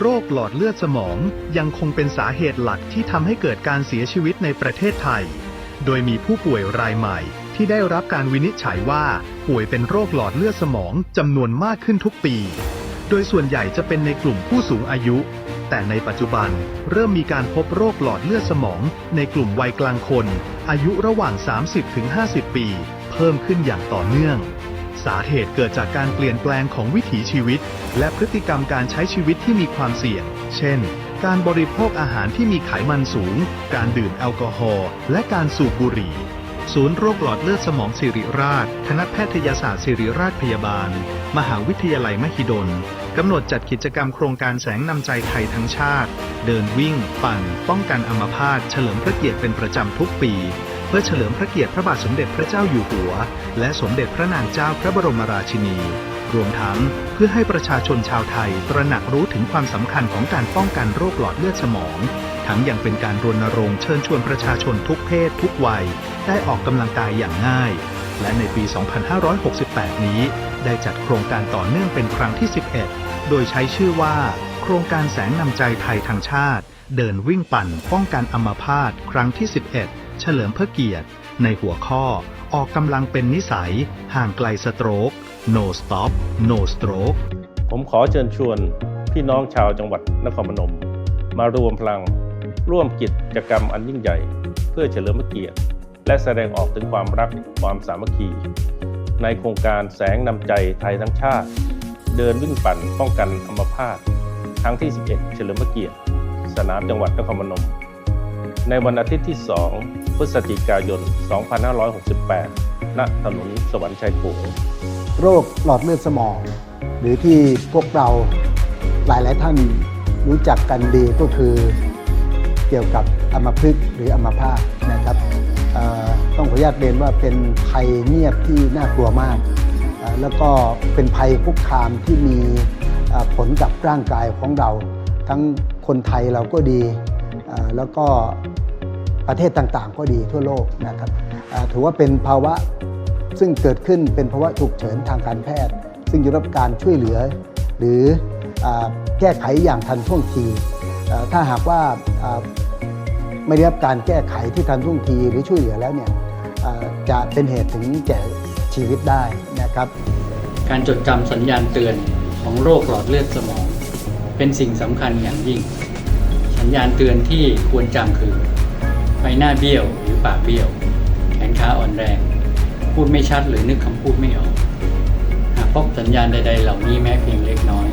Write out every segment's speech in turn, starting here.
โรคหลอดเลือดสมองยังคงเป็นสาเหตุหลักที่ทำให้เกิดการเสียชีวิตในประเทศไทย โดยมีผู้ป่วยรายใหม่ที่ได้รับการวินิจฉัยว่าป่วยเป็นโรคหลอดเลือดสมองจำนวนมากขึ้นทุกปี โดยส่วนใหญ่จะเป็นในกลุ่มผู้สูงอายุ แต่ในปัจจุบันเริ่มมีการพบโรคหลอดเลือดสมองในกลุ่มวัยกลางคน อายุระหว่าง 30-50 ปี เพิ่มขึ้นอย่างต่อเนื่อง สาเหตุเกิดจากการเปลี่ยนแปลงของวิถีชีวิต และพฤติกรรมการใช้ชีวิตที่มีความเสี่ยง เช่น การบริโภคอาหารที่มีไขมันสูง การดื่มแอลกอฮอล์ และการสูบบุหรี่ ศูนย์โรคหลอดเลือดสมองสิริราช คณะแพทยศาสตร์ศิริราชพยาบาล มหาวิทยาลัยมหิดลกำหนดจัดกิจกรรมโครงการแสงนำใจไทยทั้งชาติ เดินวิ่ง ปั่น ป้องกันอัมพาต เฉลิมพระเกียรติเป็นประจำทุกปี เพื่อเฉลิมพระเกียรติพระบาทสมเด็จพระเจ้าอยู่หัว และสมเด็จพระนางเจ้าพระบรมราชินี รวมทั้งเพื่อให้ประชาชนชาวไทยตระหนักรู้ถึงความสำคัญของการป้องกันโรคหลอดเลือดสมอง ทั้งยังเป็นการรณรงค์เชิญชวนประชาชนทุกเพศทุกวัย ได้ออกกำลังกายอย่างง่าย และในปี 2568 นี้ ได้จัดโครงการต่อเนื่องเป็นครั้งที่ 11 โดยใช้ชื่อว่า โครงการแสงนำใจไทยทางชาติ เดินวิ่งปั่น ป้องกันอัมพาตครั้งที่ 11 เฉลิมพระเกียรติ ในหัวข้อออกกำลังเป็นนิสัย ห่างไกลสโตรก no stop no stroke ผมขอเชิญชวนพี่น้องชาวจังหวัดนครพนม มารวมพลัง ร่วมกิจกรรมอันยิ่งใหญ่ เพื่อเฉลิมพระเกียรติ และแสดงออกถึงความรักความสามัคคี ในโครงการแสงนำใจไทยทั้งชาติ เดินวิ่งปั่นป้องกันอัมพาตครั้งที่ 11 เฉลิมพระเกียรติ สนามจังหวัดนครพนม ในวันอาทิตย์ที่ 2 พฤศจิกายน 2568 ณ ถนนสวรรค์ชัยโขงโรคหลอดเลือดสมอง หรือที่พวกเราหลายๆท่านรู้จักกันดีก็คือเกี่ยวกับอัมพฤกษ์หรืออัมพาตนะครับต้องขออนุญาตเรียนว่าเป็นภัยเงียบที่น่ากลัวมาก แล้วก็เป็นภัยคุกคามที่มีผลกับร่างกายของเรา ทั้งคนไทยเราก็ดี แล้วก็ ประเทศต่างๆ ก็ดีทั่วโลกนะครับถือว่าเป็นภาวะซึ่งเกิดขึ้นเป็นภาวะฉุกเฉินทางการแพทย์ ซึ่งจะรับการช่วยเหลือ หรือแก้ไขอย่างทันท่วงทีถ้าหากว่าไม่ได้รับการแก้ไขที่ทันท่วงทีหรือช่วยเหลือแล้วเนี่ยจะเป็นเหตุถึงแก่ชีวิตได้นะครับ การจดจำสัญญาณเตือนของโรคหลอดเลือดสมอง เป็นสิ่งสำคัญอย่างยิ่ง สัญญาณเตือนที่ควรจำคือ บหน้าเบี้ยวหรือปากเบี้ยว แขนขาอ่อนแรง พูดไม่ชัดหรือนึกคำพูดไม่ออก หากพบสัญญาณใด ๆ เหล่านี้แม้เพียงเล็กน้อย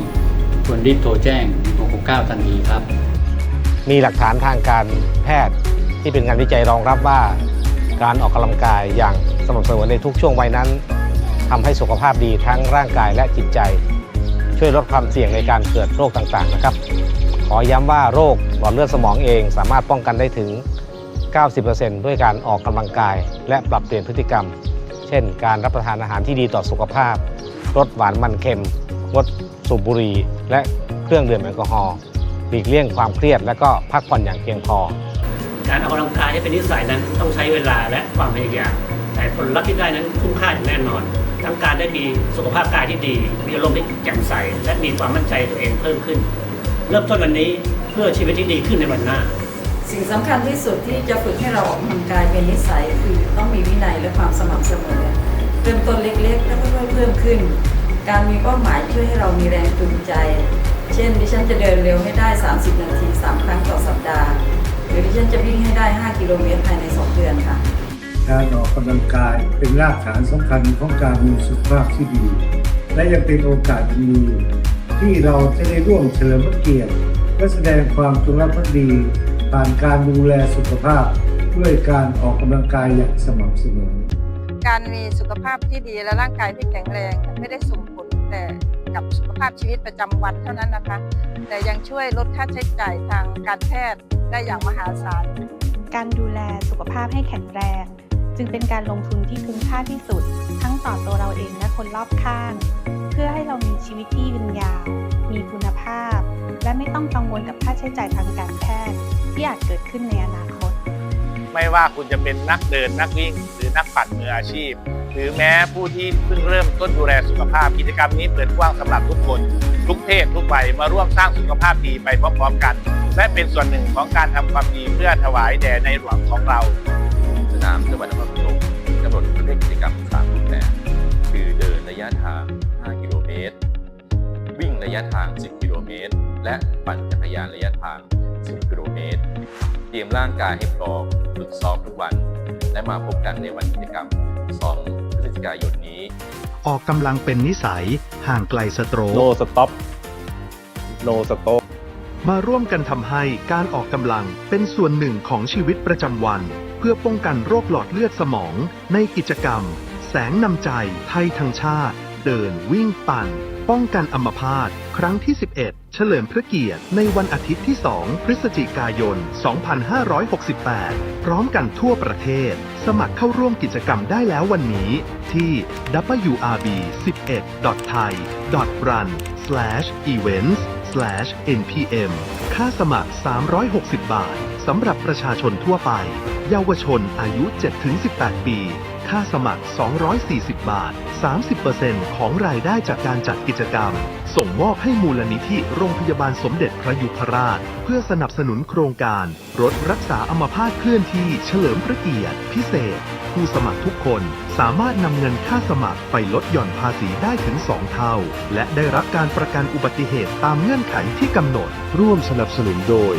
ควรรีบโทรแจ้ง 169 ทันทีครับ มีหลักฐานทางการแพทย์ที่เป็นงานวิจัยรองรับว่า การออกกำลังกายอย่างสม่ำเสมอในทุกช่วงวัยนั้นทำให้สุขภาพดีทั้งร่างกายและจิตใจ ช่วยลดความเสี่ยงในการเกิดโรคต่างๆนะครับ ขอย้ำว่าโรคหลอดเลือดสมองเองสามารถป้องกันได้ถึง 90%ด้วยการออกกำลังกาย และปรับเปลี่ยนพฤติกรรม เช่น การรับประทานอาหารที่ดีต่อสุขภาพ ลดหวานมันเค็ม งดสูบบุหรี่ และเครื่องดื่มแอลกอฮอล์หลีกเลี่ยงความเครียด และก็พักผ่อนอย่างเพียงพอ การออกกำลังกายให้เป็นนิสัยนั้นต้องใช้เวลาและความพยายาม แต่ผลลัพธ์ที่ได้นั้นคุ้มค่าอย่างแน่นอน ทั้งการได้มีสุขภาพกายที่ดี มีอารมณ์ที่แจ่มใส และมีความมั่นใจตัวเองเพิ่มขึ้น เริ่มต้นวันนี้เพื่อชีวิตที่ดีขึ้นในวันหน้า สิ่งสำคัญที่สุดที่จะฝึกให้เราออกกำลังกายเป็นนิสัยคือต้องมีวินัยและความสม่ำเสมอเริ่มต้นเล็กๆแล้วค่อยๆเพิ่มขึ้น การมีเป้าหมายช่วยให้เรามีแรงจูงใจ เช่นดิฉันจะเดินเร็วให้ได้ 30 นาที 3 ครั้งต่อสัปดาห์ หรือดิฉันจะวิ่งให้ได้ 5 กิโลเมตรภายใน 2 เดือนค่ะ การออกกำลังกายเป็นรากฐานสำคัญของการมีสุขภาพที่ดี และยังเป็นโอกาสดีที่เราจะได้ร่วมเฉลิมพระเกียรติและแสดงความจงรักภักดี ผ่านการดูแลสุขภาพ ด้วยการออกกำลังกายอย่างสม่ำเสมอ การมีสุขภาพที่ดีและร่างกายที่แข็งแรง ไม่ได้ส่งผลแต่กับสุขภาพชีวิตประจำวันเท่านั้นนะคะ แต่ยังช่วยลดค่าใช้จ่ายทางการแพทย์ได้อย่างมหาศาล การดูแลสุขภาพให้แข็งแรง จึงเป็นการลงทุนที่คุ้มค่าที่สุด ทั้งต่อตัวเราเองและคนรอบข้าง เพื่อให้เรามีชีวิตที่ยืนยาว มีคุณภาพ และไม่ต้องกังวลกับค่าใช้จ่ายทางการแพทย์ ที่อาจเกิดขึ้นในอนาคต ไม่ว่าคุณจะเป็นนักเดินนักวิ่ง หรือนักปั่นมืออาชีพ หรือแม้ผู้ที่เพิ่งเริ่มต้นดูแลสุขภาพกิจกรรมนี้เปิดกว้างสำหรับทุกคน ทุกเพศทุกวัยมาร่วมสร้างสุขภาพดีไปพร้อมๆกัน และเป็นส่วนหนึ่งของการทำความดีเพื่อถวายแด่ในหลวงของเรา สนามจังหวัดนครพนมกำหนดประเภทกิจกรรม3รูปแบบคือเดินระยะทาง 5 กิโลเมตร วิ่งระยะทาง 10กิโลเมตร และปั่นจักรยานระยะทาง 10 กิโลเมตร เตรียมร่างกายให้พร้อมฝึกซ้อมทุกวัน และมาพบกันในวันกิจกรรม 2 พฤศจิกายนนี้ ออกกำลังเป็นนิสัยห่างไกลสโตรโนกสต็อปโนสโตมาร่วมกันทำให้การออกกำลังเป็นส่วนหนึ่งของชีวิตประจำวัน เพื่อป้องกันโรคหลอดเลือดสมอง ในกิจกรรม แสงนำใจไทยทั้งชาติ เดินวิ่งปั่น ป้องกันอัมพาตครั้งที่ 11 เฉลิมพระเกียรติ ในวันอาทิตย์ที่ 2 พฤศจิกายน 2568 พร้อมกันทั่วประเทศ สมัครเข้าร่วมกิจกรรมได้แล้ววันนี้ ที่ wrb11.thai.run/events npm ค่าสมัคร 360 บาท สำหรับประชาชนทั่วไป เยาวชนอายุ 7-18 ปี ค่าสมัคร 240 บาท 30%ของรายได้จากการจัดกิจกรรม ส่งมอบให้มูลนิธิโรงพยาบาลสมเด็จพระยุพราช เพื่อสนับสนุนโครงการ รถรักษาอัมพาตเคลื่อนที่เฉลิมพระเกียรติ พิเศษ ผู้สมัครทุกคนสามารถนำเงินค่าสมัครไปลดหย่อนภาษีได้ถึง 2 เท่า และได้รับการประกันอุบัติเหตุตามเงื่อนไขที่กำหนด ร่วมสนับสนุนโดย